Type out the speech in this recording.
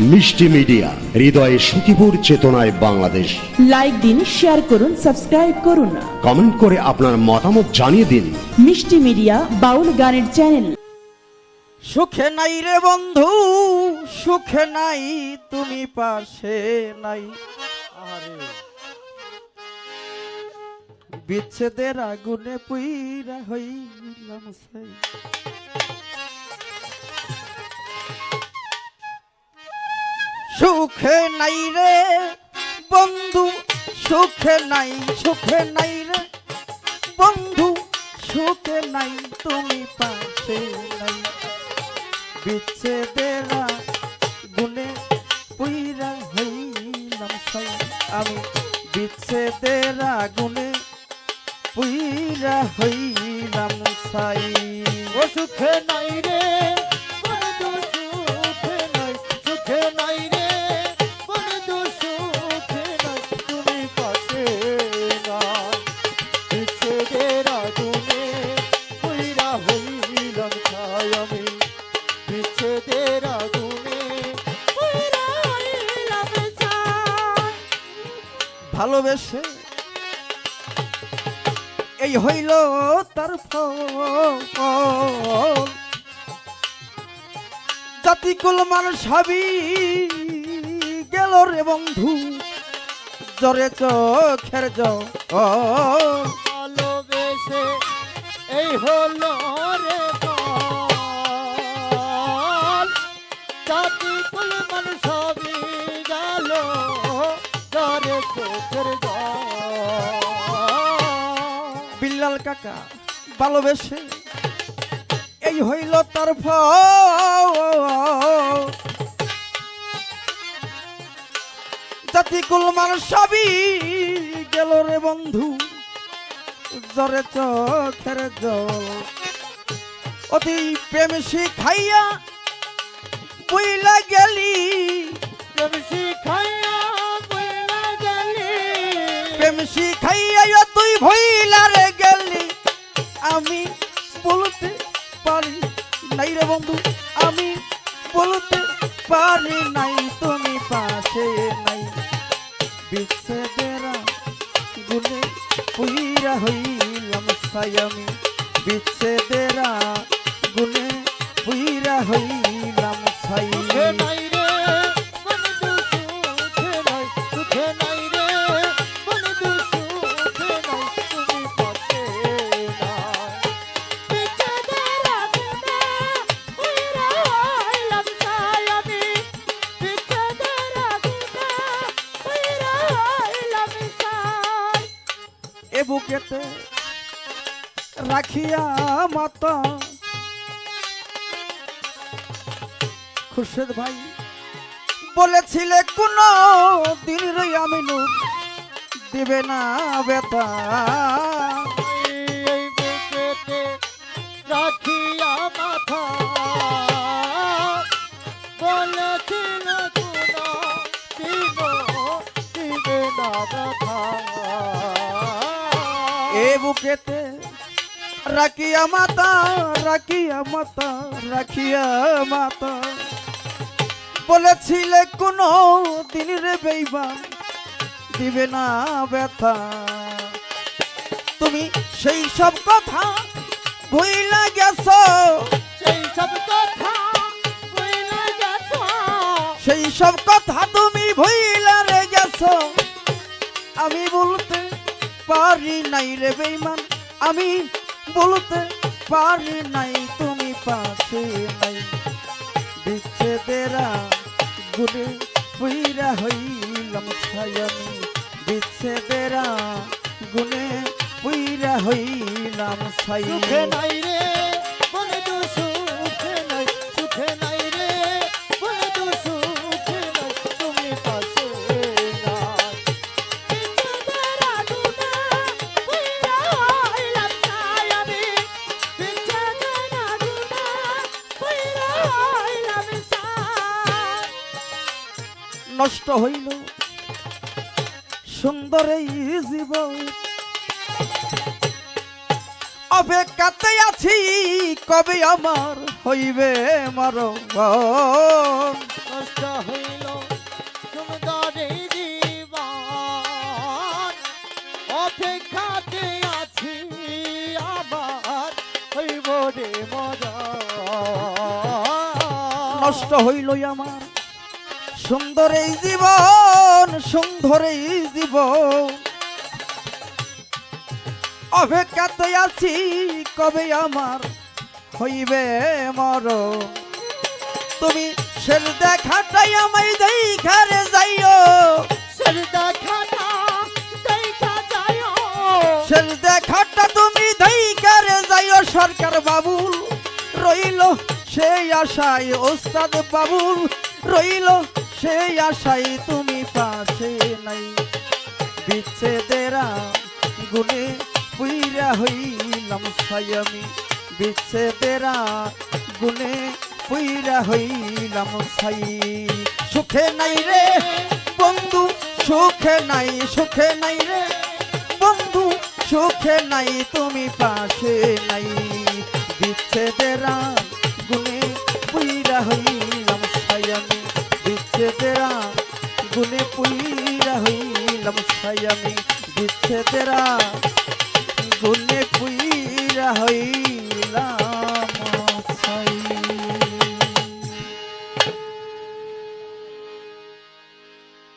মিষ্টি মিডিয়া হৃদয়ে সুখীপুর চেতনায় বাংলাদেশ। লাইক দিন শেয়ার করুন সাবস্ক্রাইব করুন। কমেন্ট করে আপনার মতামত জানিয়ে দিন। মিষ্টি মিডিয়া বাউল গানের চ্যানেল সুখে নাই রে বন্ধু সুখে নাই তুমি পাশে নাই। আরে বিচ্ছেদের আগুনে পুইরা হইলাম সাই। সুখে নাই রে বন্ধু, সুখে নাই সুখে নাই রে বন্ধু, সুখে নাই, তুমি পাশে নাই। বিচ্ছেদেরা গুনে পুইরা হইলাম সাই আমি বিচ্ছেদেরা গুনে পুইরা হইলাম সাই। ও সুখে নাই রে ভালোবেসে। এই হইল তার ফল। জাতিকুল মানুষ হাবি গেল রে বন্ধু, জরে চোখের জল। ভালোবেসে এই হলো বিল্লাল কাকা ভালোবেসে। এই হইল তার জাতিকুল মানুষ সবই গেল রে বন্ধু জরে চোখের জল। অতি প্রেম শিখাইয়া বইলা গেলি। প্রেম শিখাইয়া বইলা গেলি। প্রেম শিখাইয়া তুই ভইলা আমি বলতে পারি নাই, তুমি পাশে নাই। বিচ্ছেদেরা গুনে পুইরা হইলাম সাই আমি। বিচ্ছেদেরা গুনে পুইরা হইলাম সাই নাই বুকেতে রাখিয়া মাতা। খুরশেদ ভাই বলেছিলে, কোন দিন আমি দিবে না বেতা রাখিয়া মাথা বলেছিল, কোনো দিবে না বুকেতে। রাখিয়া মাতা রাখিয়া মাতা রাখিয়া মাতা। বলেছিলে কোন দিন রে বেইমান দিবে না ব্যথা। তুমি সেই সব কথা ভুইলা গেছো। সেই সব কথা ভুলে গেছো। সেই সব কথা তুমি ভুইলা রে গেছো। আমি বলতে পারি নাই রে বেইমান আমি বলতে পারি নাই, তুমি পাশে নাই। বিচ্ছেদেরা গুলে পুইরা হইলাম ছাই আমি বিচ্ছেদেরা গুনে পুইরা হইলাম ছাই সুখে নাই রে। নষ্ট হইল। সুন্দর এই জীবন। অপেক্ষাতে আছি কবে আমার হইবে মরণ? নষ্ট হইল সুন্দর এই জীবন। অপেক্ষাতে আছি আবার হইব রে মরণ। নষ্ট হইল আমার। সুন্দর এই জীবন সুন্দর এই জীবন। অপেক্ষাতে আছি কবে আমার হইবে মর। তুমি শেষ দেখাটাই আমায় দেখারে যাইও। সর দেখাটা দেখা যায় শেষ দেখাটা তুমি দেখারে যাইও সরকার বাবুল রইল সেই আশায় ওস্তাদ বাবুল। রইল সেই আশায় তুমি পাশে নাই। বিচ্ছেদেরা গুনে পুইরা হইলাম সায়ামি বিচ্ছেদেরা গুনে পুইরা হইলাম সাই সুখে নাই রে বন্ধু, সুখে নাই সুখে নাই রে বন্ধু, সুখে নাই, তুমি পাশে নাই। বিচ্ছেদেরা সায়ামি বিচ্ছেদেরা গুনে পুইরা হই